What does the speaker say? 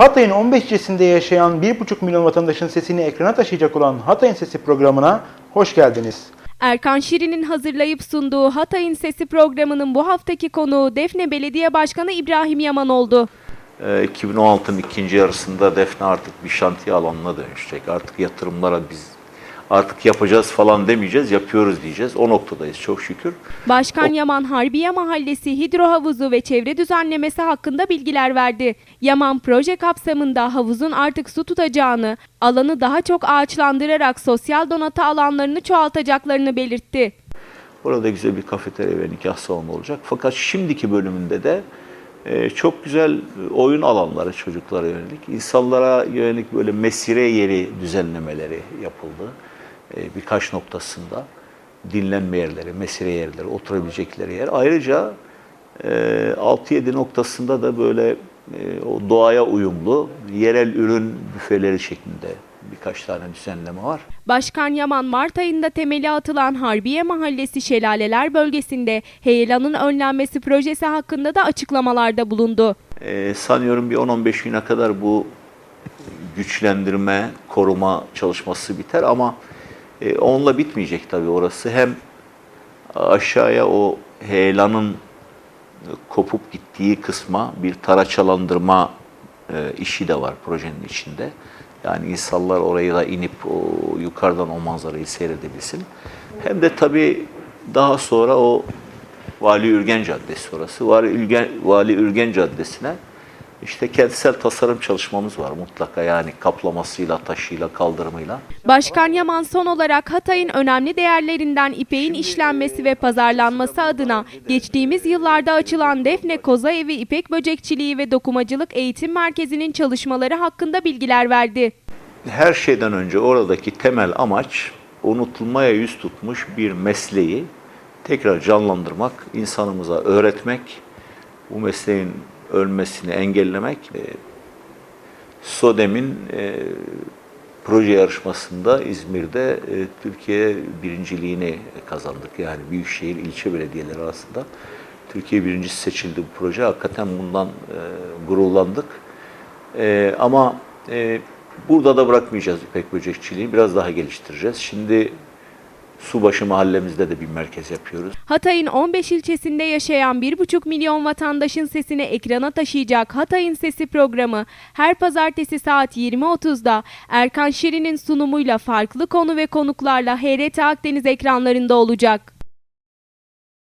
Hatay'ın 15 ilçesinde yaşayan 1,5 milyon vatandaşın sesini ekrana taşıyacak olan Hatay'ın Sesi programına hoş geldiniz. Erkan Şirin'in hazırlayıp sunduğu Hatay'ın Sesi programının bu haftaki konuğu Defne Belediye Başkanı İbrahim Yaman oldu. Ee, 2016'nın ikinci yarısında Defne artık bir şantiye alanına dönüşecek. Artık yatırımlara biz artık yapacağız falan demeyeceğiz, yapıyoruz diyeceğiz. O noktadayız çok şükür. Başkan Yaman Harbiye Mahallesi hidro havuzu ve çevre düzenlemesi hakkında bilgiler verdi. Yaman proje kapsamında havuzun artık su tutacağını, alanı daha çok ağaçlandırarak sosyal donatı alanlarını çoğaltacaklarını belirtti. Orada güzel bir kafeterya ve nikah salonu olacak. Fakat şimdiki bölümünde de e, çok güzel oyun alanları çocuklara yönelik, insanlara yönelik böyle mesire yeri düzenlemeleri yapıldı. E, birkaç noktasında dinlenme yerleri, mesire yerleri, oturabilecekleri yer. Ayrıca e, 6-7 noktasında da böyle e, o doğaya uyumlu yerel ürün büfeleri şeklinde birkaç tane düzenleme var. Başkan Yaman Mart ayında temeli atılan Harbiye Mahallesi Şelaleler bölgesinde heyelanın önlenmesi projesi hakkında da açıklamalarda bulundu. Ee, sanıyorum bir 10-15 güne kadar bu güçlendirme, koruma çalışması biter ama e, onunla bitmeyecek tabii orası. Hem aşağıya o heyelanın kopup gittiği kısma bir taraçalandırma e, işi de var projenin içinde. Yani insanlar oraya da inip o yukarıdan o manzarayı seyredebilsin. Hem de tabii daha sonra o Vali Ürgen Caddesi orası. Vali Ürgen, Vali Ürgen Caddesi'ne işte kentsel tasarım çalışmamız var mutlaka yani kaplamasıyla, taşıyla, kaldırımıyla. Başkan Yaman son olarak Hatay'ın önemli değerlerinden ipeğin işlenmesi ve pazarlanması adına geçtiğimiz yıllarda açılan Defne Koza Evi İpek Böcekçiliği ve Dokumacılık Eğitim Merkezi'nin çalışmaları hakkında bilgiler verdi. Her şeyden önce oradaki temel amaç unutulmaya yüz tutmuş bir mesleği tekrar canlandırmak, insanımıza öğretmek, bu mesleğin ölmesini engellemek. E, SODEM'in e, proje yarışmasında İzmir'de e, Türkiye birinciliğini kazandık. Yani Büyükşehir ilçe belediyeleri arasında Türkiye birincisi seçildi bu proje. Hakikaten bundan e, gururlandık. E, ama e, burada da bırakmayacağız İpek böcekçiliği. Biraz daha geliştireceğiz. Şimdi Subaşı mahallemizde de bir merkez yapıyoruz. Hatay'ın 15 ilçesinde yaşayan 1,5 milyon vatandaşın sesini ekrana taşıyacak Hatay'ın Sesi programı her pazartesi saat 20.30'da Erkan Şirin'in sunumuyla farklı konu ve konuklarla HRT Akdeniz ekranlarında olacak.